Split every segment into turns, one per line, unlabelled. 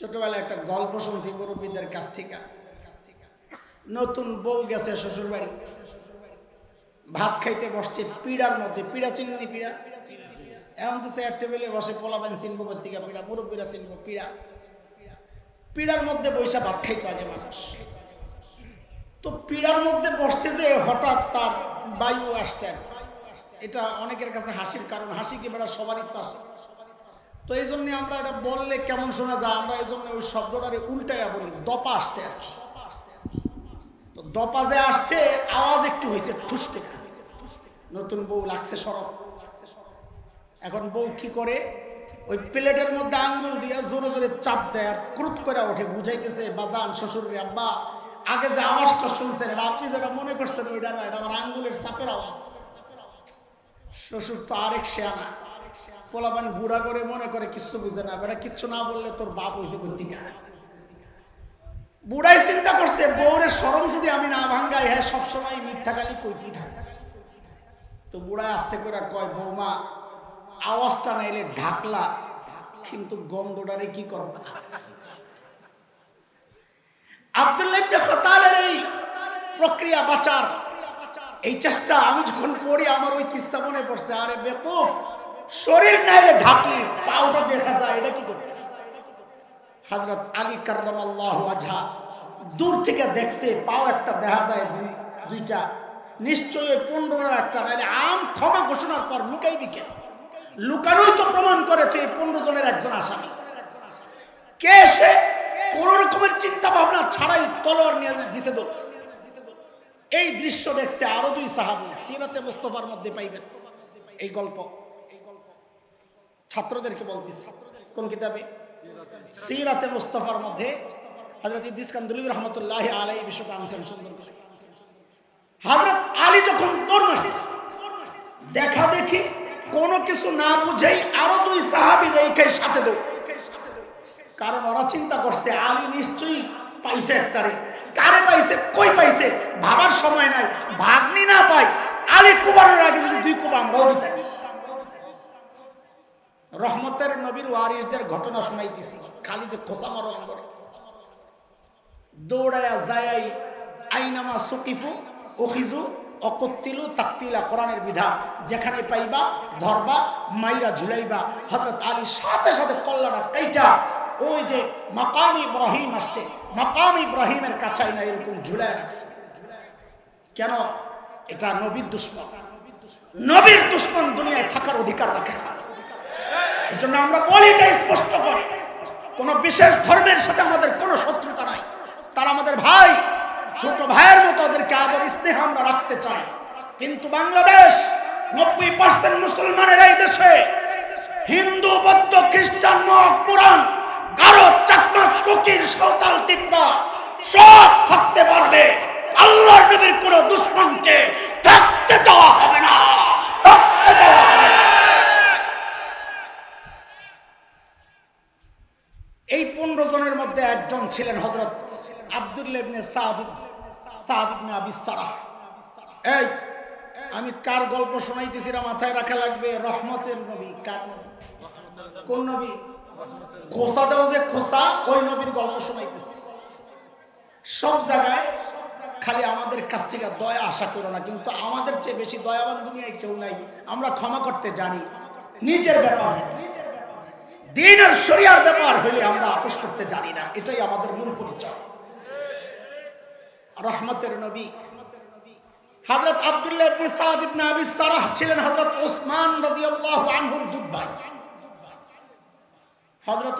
ছোটবেলায় একটা গল্প শুনছি মুরব্বীদের কাছ থেকে। নতুন বউ গেছে শ্বশুর বাড়ি ভাত খাইতে বসছে পিড়ার মধ্যে, পিড়া চিনি পিড়া? এমন তো চেয়ার টেবিলে বসে পোলাবেন চিনবো থেকে পিড়া, মুরব্বীরা চিনবো পিড়া। পিড়ার মধ্যে বৈশা ভাত খাইতো আগে মানুষ তো পিড়ার মধ্যে বসছে যে হঠাৎ তার বায়ু আসছে। এটা অনেকের কাছে হাসির কারণ, হাসি কি বেড়া সবারই তো আসে। তো এই জন্য আমরা এটা বললে কেমন শোনা যায়? আমরা এই জন্য ওই শব্দটারে উল্টাইয়া বলি, দপা আসছে আর কি। তো দপা যে আসছে, আওয়াজ একটু হয়েছে ঠুস করে নতুন বউ লাগছে সরব। এখন বউ কি করে? ওই প্লেটের মধ্যে আঙ্গুল দিয়ে জোরে জোরে চাপ দেয় আর ক্রুত করে ওঠে, বুঝাইতেছে, বাজান শ্বশুর আব্বা, আগে যে আওয়াজটা শুনছেন, এটা আপনি যেটা মনে করছেন, ওইটা না, এটা আমার আঙ্গুলের চাপের আওয়াজ। শ্বশুর তো আরেক শেয়ানা। পোলাপান বুড়া করে মনে করে কিচ্ছু বুঝে না। বেটা, কিচ্ছু না বললে তোর বাপ হয়েছে বুদ্ধিকা বুড়াই চিন্তা করছে বউরের সরম যদি আমি না ভাঙ্গাই হ্যাঁ সবসময় মিথ্যা খালি কইতেই থাকে। তো বুড়ায় আসতে করে কয়, বৌমা, আওয়াজটা নাইলে ঢাকলা, কিন্তু গন্ধটারে কি করবা আব্দুল্লাহ এই প্রক্রিয়া বাঁচার এই চেষ্টা আমি যখন করি, আমার ওই কিস্সা মনে পড়ছে, আরে বেকুফ শরীর নাইলে ঢাকলি পাউটা দেখা যায় এটা কি করবে হজরত আলী কার্রাম আল্লাহ আজহা দূর থেকে দেখছে পাও একটা দেখা যায় দুই দুইটা। নিশ্চয়ই পনেরোর একটা নাইলে আম ক্ষমা ঘোষণার পর লুকাইবি কেন লুকানোই তো প্রমাণ করে তুই পনেরো জনের একজন আসামি। কে এসে কোন রকমের চিন্তা ভাবনা ছাড়াই তলোয়ার নিয়ে দিছে দোষ। এই দৃশ্য দেখছে আরও দুই সাহাবি সিরাতে মুস্তফার মধ্যে পাইবেন। এই গল্প। ছাত্রদেরকে বলতেছি কোন কিতাবে? সিরাতে মুস্তফার মধ্যে। হজরত ইদ্দিস কান্দুলি রহমতুল্লাহ আলাই বিষয়টা আনছেন সুন্দর হজরত আলী যখন দেখা দেখি কোনো কিছু না বুঝেই আরও দুই সাহাবি দেখে সাথে দৌড়। কারণ ওরা চিন্তা করছে, আলী নিশ্চয়ই পাইছে একটারে। কারে পাইছে, কই পাইছে? ভাবার সময় নাই, ভাগ্নি না পাই আলী কুবারের আগে যদি দুই কুবা আমরাও দিতে রহমতের নবীর ওয়ারিসদের ঘটনা শোনাইতেছি। খালি যে খোসা মারো করে। দৌড়ায়া যায়াই আইনামা সুকিফু, ওখিজু, অকত্তিলু, তাকতিলা কোরআনের বিধান। যেখানে পাইবা, ধরবা, মাইরা ঝুলাইবা। হজরত আলী সাথে সাথে কল্লাটা কাইটা, ওই যে মাকাম ইব্রাহিম আসছে। মাকাম ইব্রাহিমের কাছাই না এরকম ঝুলাই রাখছে। কেন? এটা নবীর দুশ্মন। নবীর দুশ্মন দুনিয়ায় থাকার অধিকার রাখে না। এই আমরা বলি এটা স্পষ্ট করে। কোন বিশেষ ধর্মের সাথে আমাদের কোনো শত্রুতা নাই। তারা আমাদের ভাই, ছোট ভাইয়ের মতো ওদেরকে আদর স্নেহ আমরা রাখতে চাই। কিন্তু বাংলাদেশ নব্বই পার্সেন্ট মুসলমানের এই দেশে হিন্দু, বৌদ্ধ, খ্রিস্টান, মগ পুরাণ গারো চাকমা ফকির সাঁওতাল, টিপরা সব থাকতে পারবে। আল্লাহর নবীর কোন দুশ্মনকে থাকতে দেওয়া হবে না থাকতে দেওয়া হবে না এই পনেরো জনের মধ্যে একজন ছিলেন হজরত আবদুল্লেবনে এই, আমি কার গল্প শোনাইতেছি মাথায় রাখা লাগবে? রহমতের নবী, কার? কোন নবী? খোসা দাও যে খোসা, ওই নবীর গল্প শোনাইতেছি। সব জায়গায় খালি আমাদের কাছ থেকে দয়া আশা করো না, কিন্তু আমাদের চেয়ে বেশি দয়াবান দুনিয়ায় কেউ নাই। আমরা ক্ষমা করতে জানি। নিজের ব্যাপার। দিন আর শরিয়ার ব্যাপার হলে আমরা আপোষ করতে জানি না। এটাই আমাদের মূল পরিচয়। রহমতের নবী।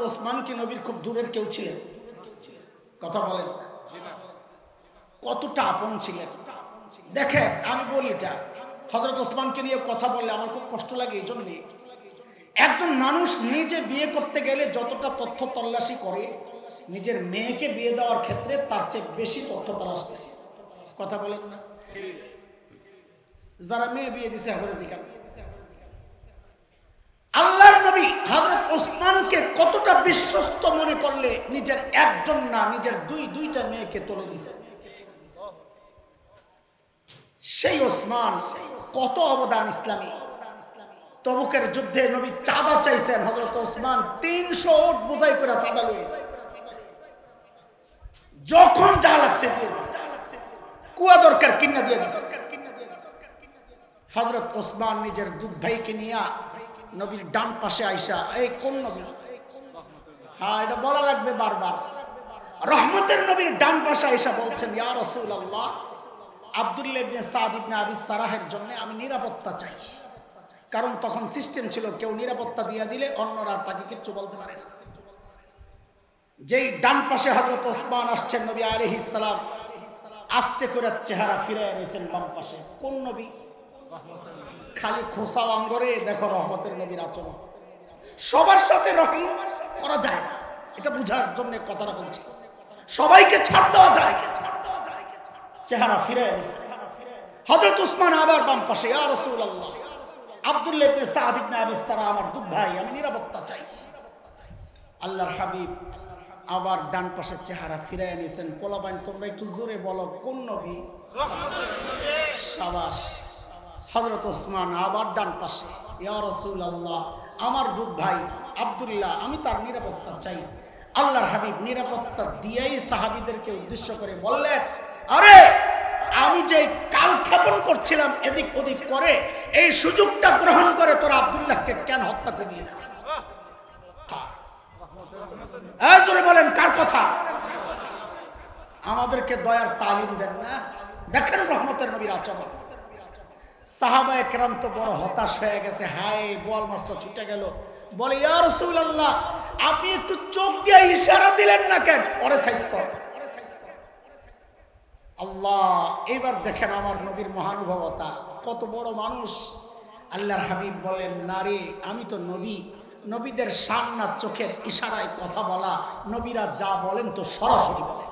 ওসমান কি নবীর খুব দূরের কথা বলেন কতটা আপন ছিলেন? দেখেন, আমি বলি এটা। হযরত ওসমানকে নিয়ে কথা বললে আমার খুব কষ্ট লাগে, এই জন্যে। একজন মানুষ নিজে বিয়ে করতে গেলে যতটা তথ্য তল্লাশি করে, নিজের মেয়েকে বিয়ে দেওয়ার ক্ষেত্রে তার চেয়ে বেশি তথ্য তালাশ করে। কথা বলেন না। যারা মেয়ে বিয়ে দিছে জিকার। আল্লাহর নবী হযরত ওসমানকে কতটা বিশ্বস্ত মনে করলে নিজের একজন না, নিজের দুই, দুইটা মেয়েকে তুলে দিছে। সেই ওসমান কত অবদান ইসলামী? তবুকের যুদ্ধে নবী চাঁদা চাইছেন হজরত ওসমান। তিনশো ওট বোঝাই করে চাঁদা লইছে যখন যা লাগছে দিয়ে কুয়া দরকার কিনা দিয়ে দিছে। হজরত ওসমান নিজের দুধ ভাইকে নিয়ে নবীর ডান পাশে আইসা, এই কোন নবী? হ্যাঁ এটা বলা লাগবে বারবার। রহমতের নবীর ডান পাশে আইসা বলছেন, ইয়া রসুল আল্লাহ আবদুল্লাহ ইবনে সাদ ইবনে সারাহের জন্য আমি নিরাপত্তা চাই। কারণ তখন সিস্টেম ছিল, কেউ নিরাপত্তা দিয়ে দিলে অন্যরা তাকে কিচ্ছু বলতে পারে না। যেই ডান পাশে হজরত ওসমান আসছেন, নবী আলহ ইসালাম আস্তে করে চেহারা ফিরে এনেছেন বাম পাশে। কোন নবী? খালি খোসা আঙ্গরে, দেখো রহমতের নবীর আচরণ। সবার সাথে রহম করা যায় না। এটা বুঝার জন্য কথাটা বলছি। সবাইকে ছাড় দেওয়া যায়। চেহারা ফিরে এনেছে। হজরত উসমান আবার বাম পাশে, ইয়া রাসূলুল্লাহ। আব্দুল্লাহ আমার ভাই, আমি নিরাপত্তা চাই। আল্লাহর হাবিব, আবার ডান পাশে চেহারা আবার ডান পাশে। ইয়া রাসূলুল্লাহ, আমার দুধ ভাই আব্দুল্লাহ, আমি তার নিরাপত্তা চাই। আল্লাহর হাবিব নিরাপত্তা দিয়েই সাহাবিদেরকে উদ্দেশ্য করে বললেন, আরে আমি যে কাল ক্ষেপণ করছিলাম এদিক ওদিক করে, এই সুযোগটা গ্রহণ করে তোরা আব্দুল্লাহকে কেন হত্যা করলি না? জোরে বলেন, কার কথা? আমাদেরকে দয়ার তালিম দেন না? দেখেন রহমতের নবীর আচরণ। সাহাবা তো বড় হতাশ হয়ে গেছে। মাছটা বলে ইয়ার আল্লাহ আপনি একটু চোখ দিয়ে ইশারা দিলেন না কেন? পরে সাইজ কর। আল্লাহ, এবার দেখেন আমার নবীর মহানুভবতা। কত বড় মানুষ। আল্লাহর হাবিব বলেন নারে আমি তো নবী। নবীদের সান্না চোখের ইশারায় কথা বলা। নবীরা যা বলেন তো সরাসরি বলেন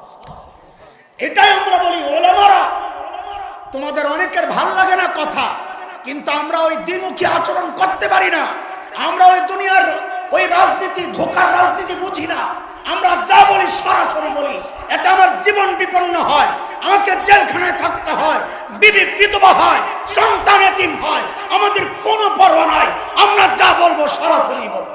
এটাই আমরা বলি ওলামারা। তোমাদের অনেকের ভালো লাগে না কথা, কিন্তু আমরা ওই দ্বিমুখী আচরণ করতে পারি না। আমরা ওই দুনিয়ার ওই রাজনীতি, ধোকার রাজনীতি বুঝি না। আমরা যা বলি সরাসরি বলি। এতে আমার জীবন বিপন্ন হয়। আমাকে জেলখানায় থাকতে হয়, বিবি বিধবা হয় সন্তান এতিম হয়, আমাদের কোনো পরোয়া নাই। আমরা যা বলব সরাসরি বলব।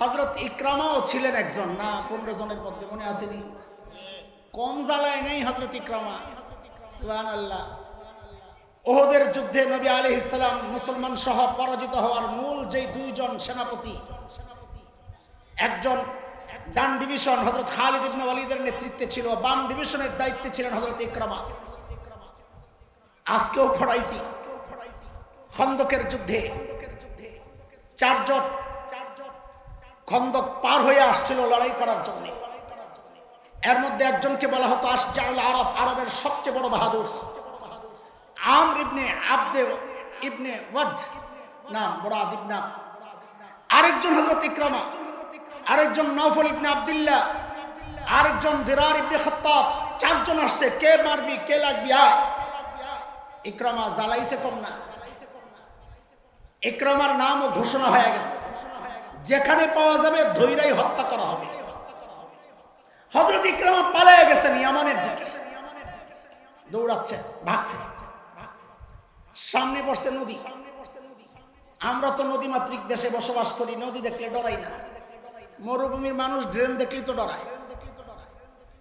হজরত ইকরামাও ছিলেন একজন, না পনেরো জনের মধ্যে মনে আসেনি? কম জ্বালায় নেই হজরত ইকরামা। সুহান আল্লাহ ওহদের যুদ্ধে নবী আলি ইসলাম মুসলমান সহ পরাজিত হওয়ার মূল যেই দুইজন সেনাপতি, একজন ডান ডিভিশন হজরত খালিদ ইবনে ওয়ালিদের নেতৃত্বে ছিল, বাম ডিভিশনের দায়িত্বে ছিলেন হজরত ইকরামা। আজকেও ফড়াইছি। খন্দকের যুদ্ধে চারজন খন্দক পার হয়ে আসছিল লড়াই করার জন্য। এর মধ্যে একজনকে বলা হতো আসজাউল আরব, আরবের সবচেয়ে বড় বাহাদুর। আমর ইবনে আবদে ইবনে ওয়াদ, নাম বড় আজিব নাম। আরেকজন হজরত ইকরামা। আরেকজন নফল ইবনে আবদুল্লাহ, আরেকজন দিরার ইবনে খত্তাব, চারজন আসছে, কে মারবি, কে লাগবি আয় ইকরামা জ্বালাইছে কম না। ইকরামার নামও ঘোষণা হয়ে গেছে। যেখানে পাওয়া যাবে ধৈরাই হত্যা করা হবে। হজরত ইকরামা পালায় গেছেন ইয়ামানের দিকে। দৌড়াচ্ছে, ভাগছে। সামনে বসছে নদী। আমরা তো নদী মাতৃক দেশে বসবাস করি, নদী দেখলে ডরাই না। মরুভূমির মানুষ ড্রেন দেখলি তো ডরায়।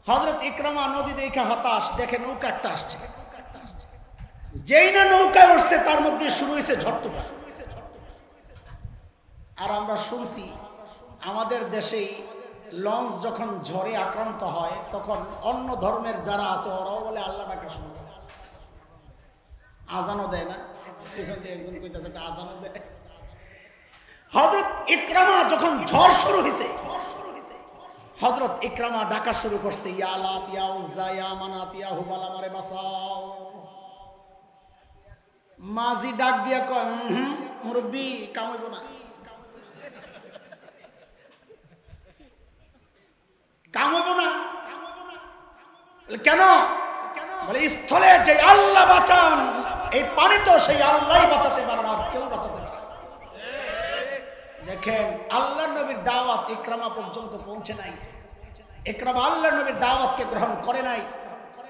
হজরত ইকরামা নদী দেখে হতাশ, দেখে নৌকা একটা আসছে। যেই না নৌকায় উঠছে, তার মধ্যে শুরু হয়েছে ঝড়তুফা আর আমরা শুনছি, আমাদের দেশেই লঞ্চ যখন ঝড়ে আক্রান্ত হয়, তখন অন্য ধর্মের যারা আছে, ওরাও বলে, আল্লাহ ডাকা শুনবে আজানও দেয় না। পিছন একজন একটা আজানও দেয়। ইকরামা যখন ঝড় শুরু হয়েছে হজরত ইকরামা ডাকা শুরু করছে, ইয়া মাঝি ডাক দিয়া কয় হুম কামাইব না। কামাইব না। কেন? বলে, স্থলে যে আল্লাহ বাঁচান, এই পানি তো সেই আল্লাহ বাঁচাতে পারে না কেউ বাঁচাতে পারে। দেখেন, আল্লাহ নবীর দাওয়াত ইকরামা পর্যন্ত পৌঁছে নাই। ইকরামা আল্লাহ নবীর দাওয়াতকে গ্রহণ করে নাই।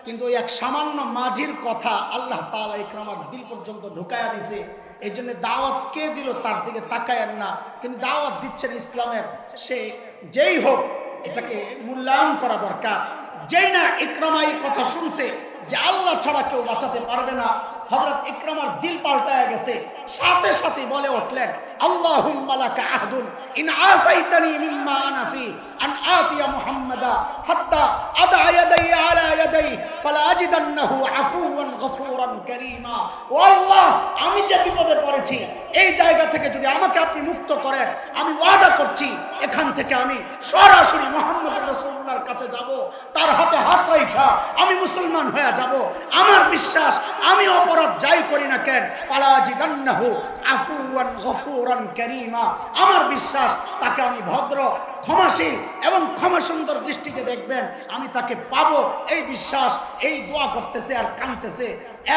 কিন্তু এক সামান্য মাঝির কথা আল্লাহ তাআলা ইকরামার দিল পর্যন্ত ঢুকায়া দিছে। এই জন্য দাওয়াত কে দিল তার দিকে তাকায়েন না। তিনি দাওয়াত দিচ্ছেন ইসলামের। সে যেই হোক, এটাকে মূল্যায়ন করা দরকার। যেই না ইকরামা এই কথা শুনছে যে আল্লাহ ছাড়া কেউ বাঁচাতে পারবে না। হজরত ইকরামার দিল পাল্টায় গেছে। সাথে সাথে বলে উঠলেন, আল্লাহুম্মা লাকা আহদুন, ইন আফাইতানি মিম্মা আনা ফি, আন আতিয়া মুহাম্মাদা, হাত্তা আদা ইয়াদাই আলা ইয়াদাই, ফালা আজিদান্নাহু আফুওয়ান গফুরান কারীমা। ও আল্লাহ, আমি যে বিপদে পড়েছি এই জায়গা থেকে যদি আমাকে আপনি মুক্ত করেন, আমি ওয়াদা করছি, এখান থেকে আমি সরাসরি মোহাম্মদ রসুল্লাহর কাছে যাব, তার হাতে হাত রাইখা, আমি মুসলমান হয়ে যাব। আমার বিশ্বাস, আমি অপরাধ যাই করি না কেন ফালাজিদান্নাহু আফুওয়ান গফুরান কারীমা। আমার বিশ্বাস, তাকে আমি ভদ্র, ক্ষমাশীল এবং ক্ষমা সুন্দর দৃষ্টিতে দেখবেন, আমি তাকে পাবো। এই বিশ্বাস, এই দোয়া করতেছে আর কানতেছে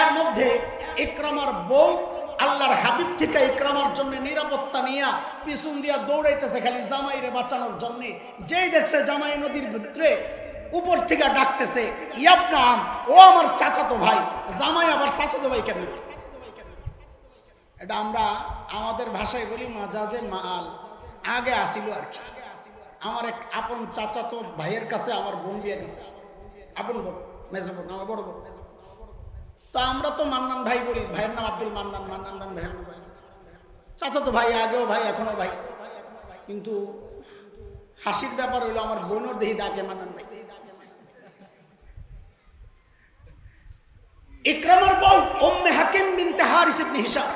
এর মধ্যে ইকরামার বউ আল্লাহর হাবিব থেকে ইকরামার জন্য নিরাপত্তা নিয়া পিছন দিয়া দৌড়াইতেছে খালি জামাইরে বাঁচানোর জন্যে। যেই দেখছে জামাই নদীর ভিতরে উপর থেকে ডাকতেছে, ইয়াবনাম, ও আমার চাচাতো ভাই, জামাই আবার চাচাতো ভাই কেন এটা আমরা আমাদের ভাষায় বলি মাজাজে মাল আগে আসিল আর কি। আমার এক আপন চাচাতো ভাইয়ের কাছে আমার বোন বিয়ে দিচ্ছে আপন বোন, মেজো বোন, আমার বড় বোন। তো আমরা তো মান্নান ভাই বলি, ভাইয়ের নাম আব্দুল মান্নান মান্নান নাম ভাই। চাচা তো ভাই, আগেও ভাই এখনও ভাই। কিন্তু হাসির ব্যাপার হইল আমার বোনও দেহি ডাকে মান্নান ভাই। ইকরামার বউ উম্মে হাকিম বিনতে হারিস ইবনে হিসাম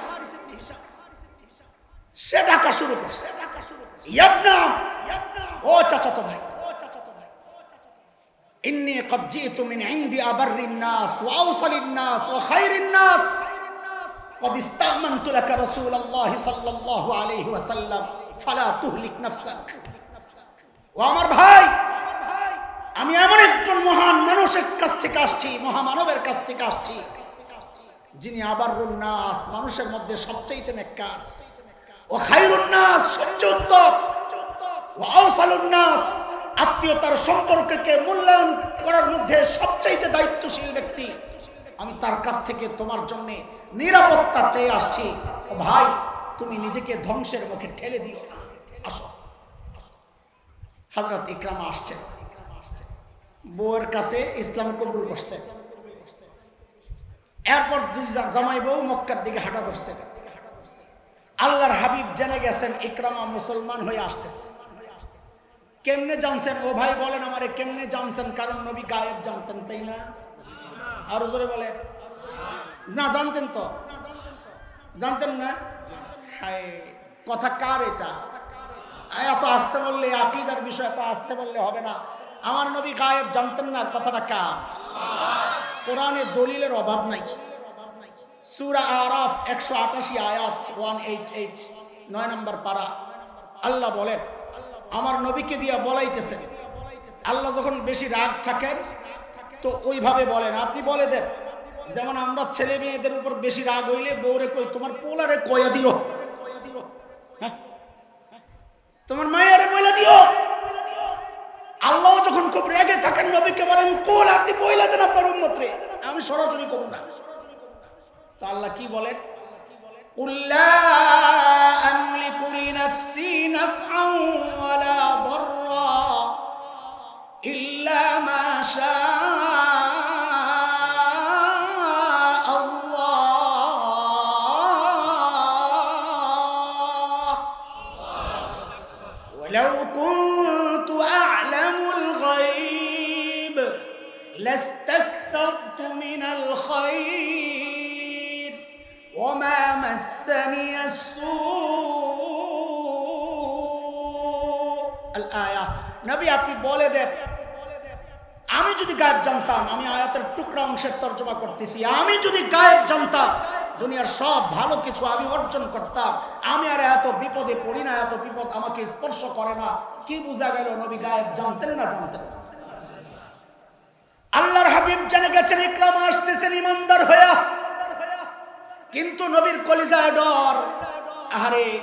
সে ডাকা শুরু করছে। ও চাচাতো ভাই। إني قد جئت من عند أبر الناس وأوصل الناس وخير الناس قد استأمنت لك رسول الله صلى الله عليه وسلم فلا تهلك نفسك وأمر ভাই আমি এমন একজন মহান মানুষের কাছ থেকে আসছি মহামানবের কাছ থেকে আসছি যিনি আবার নাস মানুষের মধ্যে সবচাইতে নেককার ও খাইরুন্নাস সবচেয়ে উত্তম ও আওসালুন্নাস আত্মীয়তার সম্পর্ককে মূল্যায়ন করার মধ্যে সবচাইতে দায়িত্বশীল ব্যক্তি। আমি তার কাছ থেকে তোমার জন্য নিরাপত্তা চেয়ে আসছি। ভাই, তুমি নিজেকে ধ্বংসের মুখে ঠেলে দিও। আসো। হজরত ইকরামা আসছেন। বউয়ের কাছে ইসলাম কবুল করছেন। এরপর দুই জামাই বউ মক্কার দিকে হাঁটা ধরছে আল্লাহর হাবিব জেনে গেছেন ইকরামা মুসলমান হয়ে আসতেছে। কেমনে জানছেন? ও ভাই বলেন আমারে, কেমনে জানছেন? কারণ নবী গায়েব জানতেন, তাই না? আরও জোরে বলে না, জানতেন তো। জানতেন না? কথা কার এটা? এত আসতে বললে, আকিদার বিষয়, এত আসতে বললে হবে না। আমার নবী গায়েব জানতেন না, কথাটা কার? কোরআনে দলিলের অভাব নাই। সুরা আরাফ একশো আটাশি আয়াত ওয়ান এইট এইট নয় নম্বর পারা। আল্লাহ বলেন আমার নবীকে দিয়া বলাইতেছেন। আল্লাহ যখন বেশি রাগ থাকেন, তো ওইভাবে বলেন। আপনি বলে দেন, যেমন আমরা ছেলে মেয়েদের উপর বেশি রাগ হইলে বৌরে কই, তোমার পোলারে কয়া দিও? হ্যাঁ? তোমার মায়ারে বইলা দিও? আল্লাহ যখন খুব রেগে থাকেন, নবীকে বলেন কোল আপনি বইলা দেন আপনার উন্মত্রে আমি সরাসরি করুন না। তো আল্লাহ কি বলেন? উল্লাহ আমলিকু شاء الله. ولو كنت أعلم الغيب لاستكثرت من الخير وما مسني السوء. الآية. نبي أبي بولدت আমি যদি গায়েব জানতাম, আমি আয়াতের টুকরা অংশের তর্জমা করতেছি। আমি যদি গায়েব জানতাম, দুনিয়ার সব ভালো কিছু আমি অর্জন করতাম। আমি আর এত বিপদে পড়ি না, এত বিপদ আমাকে স্পর্শ করে না। কি বোঝা গেল নবী গায়েব জানতেন না জানতেন? আল্লাহর হাবিব জেনে গেছেন, ইকরামা আসতেছেন ইমানদার হইয়া। কিন্তু নবীর কলিজায় ডর। আহারে,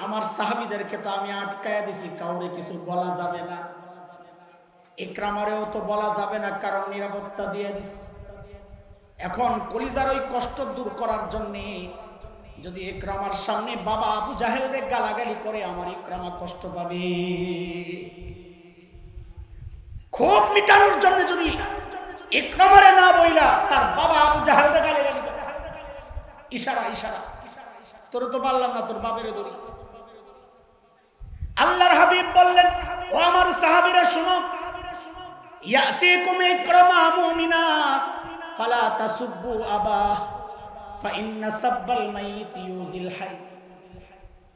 আমার সাহাবিদেরকে তো আমি আটকায়া দিছি, কাউরে কিছু বলা যাবে না। ইকরামারেও তো বলা যাবে না, কারণ নিরাপত্তা দিয়ে দিস এখন কলিজার ওই কষ্ট দূর করার জন্যে যদি ইকরামার সামনে বাবা আবু জাহেলরে গালাগালি করে, আমার ইকরামা কষ্ট পাবে। ক্ষোভ মিটানোর জন্য যদি ইকরামারে না বইলা তার বাবা আবু জাহালরে গালে গালি করে। ইশারা ইশারা। তোর তো পারলাম না, তোর বাপের দড়ি। আল্লাহর হাবিব বললেন, ও আমার সাহাবীরা, শুনো।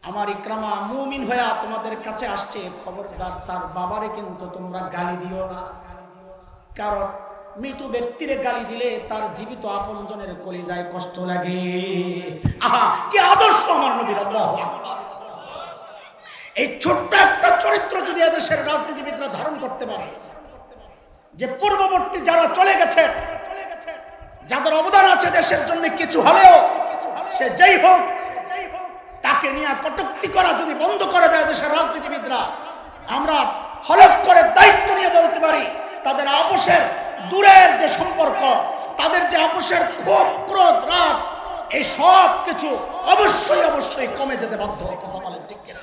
আমার মুমিন তোমাদের কাছে আসছে, খবরদার তার বাবারে কিন্তু তোমরা গালি দিও না। কারণ মৃত ব্যক্তিরে গালি দিলে তার জীবিত আপনজনের কলিজায় কষ্ট লাগে। আহা, কি আদর্শ আমার নবীর এই ছোট্ট একটা চরিত্র যদি এদেশের রাজনীতিবিদরা ধারণ করতে পারে যে পূর্ববর্তী যারা চলে গেছে, যাদের অবদান আছে দেশের জন্য কিছু হলেও, সে যেই হোক, তাকে নিয়ে কটুক্তি করা যদি বন্ধ করে দেয় দেশের রাজনীতিবিদরা, আমরা হলফ করে দায়িত্ব নিয়ে বলতে পারি, তাদের আপোষের দূরের যে সম্পর্ক, তাদের যে আপোষের ক্ষোভ, ক্রোধ, রাগ, এই সব কিছু অবশ্যই অবশ্যই কমে যেতে বাধ্য কথা বলেন ঠিক কিনা।